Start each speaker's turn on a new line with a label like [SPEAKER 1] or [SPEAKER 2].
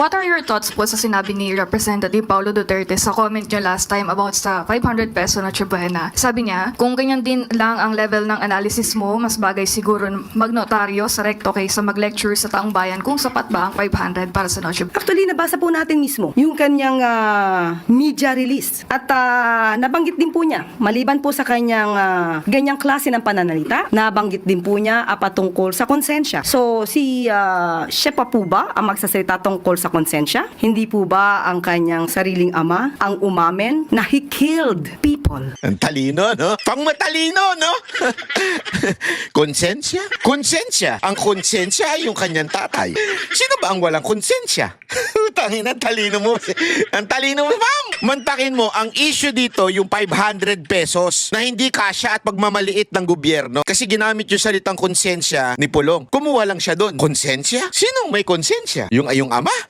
[SPEAKER 1] What are your thoughts po sa sinabi ni Representative Paulo Duterte sa comment niyo last time about sa 500 peso na Buena? Sabi niya, kung ganyan din lang ang level ng analysis mo, mas bagay siguro magnotaryo sa recto kaysa mag-lecture sa taong bayan kung sapat ba ang 500 para sa Noche.
[SPEAKER 2] Actually, nabasa po natin mismo yung kanyang ah, media release. At ah, nabanggit din po niya, maliban po sa kanyang ah, ganyang klase ng pananalita, nabanggit din po niya ah, patungkol sa konsensya. So, si uh, siya po ba ang magsasalita tungkol konsensya? Hindi po ba ang kanyang sariling ama ang umamen na he killed people?
[SPEAKER 3] Ang talino, no? Pang matalino, no? konsensya? Konsensya. Ang konsensya ay yung kanyang tatay. Sino ba ang walang konsensya? Tangin, ang talino mo. ang talino mo, ma'am. Mantakin mo, ang issue dito, yung 500 pesos na hindi kasya at pagmamaliit ng gobyerno. Kasi ginamit yung salitang konsensya ni Pulong. Kumuha lang siya doon. Konsensya? Sinong may konsensya? Yung ayong ama?